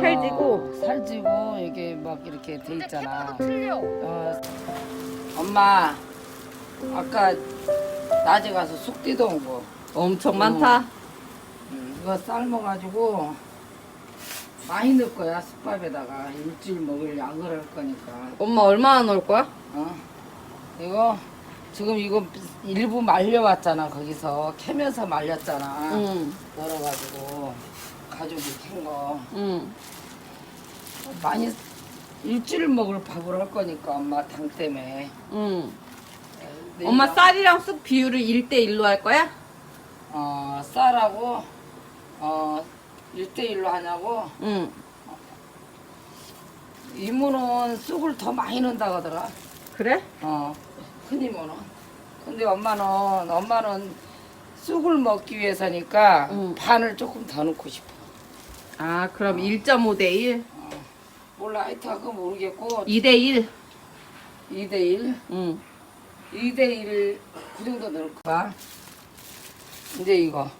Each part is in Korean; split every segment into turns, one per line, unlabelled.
찰지고
살찌고 이게 막 이렇게 돼 있잖아.
틀려.
어, 엄마 아까 낮에 가서 쑥 뜯어온 거.
엄청 많다.
음, 이거 삶아가지고 많이 넣을 거야 쑥밥에다가 일주일 먹을 양을 할 거니까.
엄마 얼마나 넣을 거야?
어? 이거 지금 이거 일부 말려왔잖아 거기서 캐면서 말렸잖아.
응,
널어가지고 가족이 캔 거.
응.
많이 일주일 먹을 밥을 할 거니까 엄마 당 때문에.
응. 엄마 쌀이랑 쑥 비율을 1대1로 할 거야?
어 쌀하고 어 1대1로 하냐고
응.
이모는 쑥을 더 많이 넣는다고 하더라.
그래?
어, 큰 이모는. 근데 엄마는, 엄마는 쑥을 먹기 위해서니까
응.
반을 조금 더 넣고 싶어.
아, 그럼 1.5 대 1?
몰라, 하여튼 그거 모르겠고,
2 대 1?
2대1?
응.
2대1, 그 정도 넣을 거야. 이제 이거.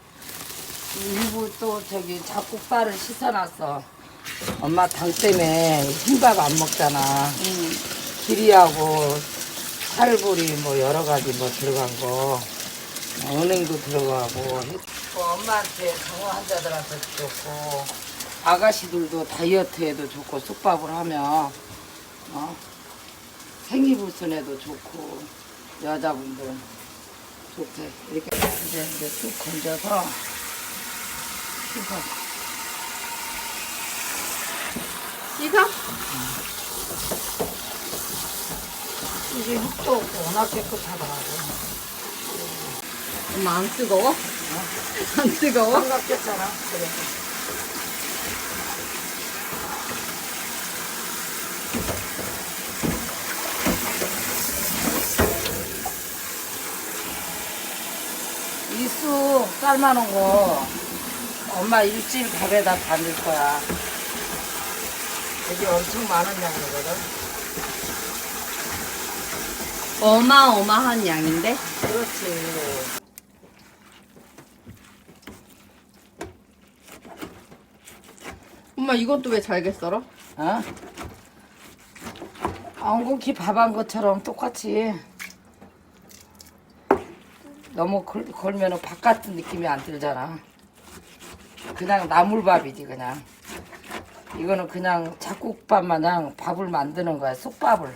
일부 또 저기 잡곡살을 씻어놨어. 엄마 당 때문에 흰밥 안 먹잖아.
응.
기리하고 살보리 뭐 여러 가지 뭐 들어간 거 은행도 들어가고 뭐 엄마한테 강호 환자들한테 도 좋고 아가씨들도 다이어트에도 좋고 쑥밥을 하면 어? 생리불순에도 좋고 여자분들 좋대 이렇게 이제 이제 쑥 건져서 씻어
씻어?
이게 흙도 없고 워낙 깨끗하더라고
엄마 안 뜨거워? 안 뜨거워?
삼각겠잖아 그래 이 쑥 삶아놓은 거 엄마 일주일 밥에다 담을 거야 되게 엄청 많은 양이거든
어마어마한 양인데?
그렇지
엄마 이것도 왜 잘게 썰어?
어? 엉겅퀴 밥 한 것처럼 똑같이 너무 걸, 걸면은 밥 같은 느낌이 안 들잖아. 그냥 나물밥이지 그냥. 이거는 그냥 잡곡밥 마냥 밥을 만드는 거야 쑥밥을.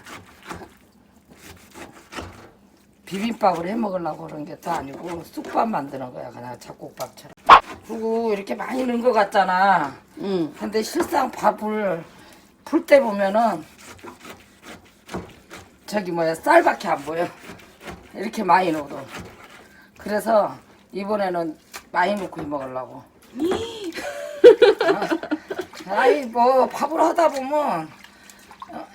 비빔밥을 해 먹으려고 그런 게 또 아니고 쑥밥 만드는 거야 그냥 잡곡밥처럼. 그리고 이렇게 많이 넣은 것 같잖아.
응.
근데 실상 밥을 풀 때 보면은 저기 뭐야 쌀밖에 안 보여 이렇게 많이 넣어도 그래서 이번에는 많이 넣고 먹으려고 어? 아이 뭐 밥을 하다 보면 어,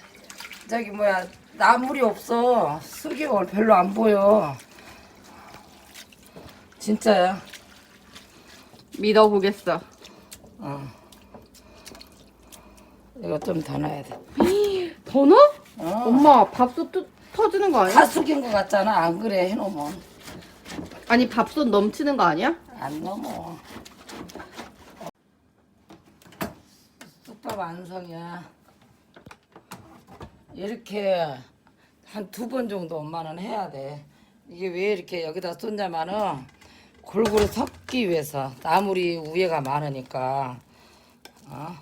저기 뭐야 나물이 없어 쑥이 별로 안 보여 진짜야
믿어보겠어.
어. 이거 좀 더 넣어야 돼
더 넣어?
어.
엄마 밥솥 또 터지는
거다
아니야?
숙인 것 같잖아. 안 그래 해놓으면
아니 밥솥 넘치는 거 아니야?
안 넘어. 쑥밥 완성이야. 이렇게 한 두 번 정도 엄마는 해야 돼. 이게 왜 이렇게 여기다 쏟냐면은 골고루 섞기 위해서 나물이 우에가 많으니까. 어?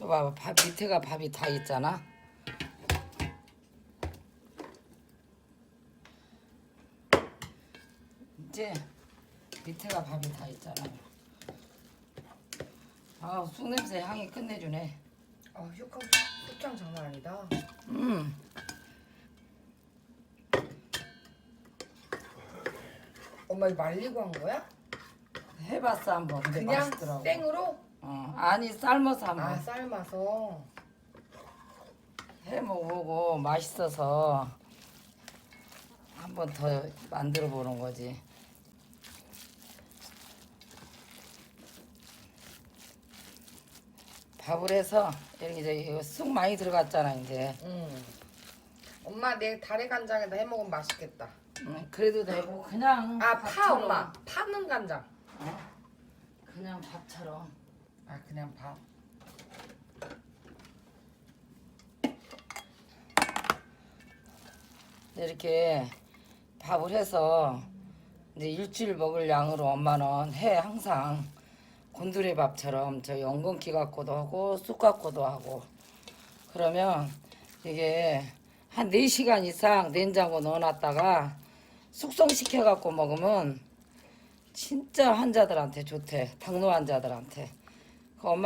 봐봐 밥 밑에가 밥이 다 있잖아. 이제 밑에가 밥이 다 있잖아. 아, 쑥 냄새 향이 끝내주네.
아, 효과 흡장 장난 아니다.
음.
엄마 이거 말리고 한 거야?
해봤어 한번. 근데
그냥
맛있더라고.
생으로?
어, 아니 삶아서 한번
아, 삶아서.
해 먹어보고 맛있어서 한번 더 만들어 보는 거지. 밥을 해서 이렇게 이제 쑥 많이 들어갔잖아 이제.
응. 엄마 내 다래 간장에다 해 먹으면 맛있겠다.
음, 그래도 되고 그냥
아, 파
밥처럼.
엄마. 파는 간장.
어? 밥처럼.
아 그냥 밥.
이렇게 밥을 해서 이제 일주일 먹을 양으로 엄마는 해 항상 곤드레 밥처럼 저 엉겅퀴 갖고도 하고 쑥 갖고도 하고. 그러면 이게 한 4시간 이상 냉장고 넣어놨다가 숙성시켜 갖고 먹으면 진짜 환자들한테 좋대. 당뇨 환자들한테. 그 엄마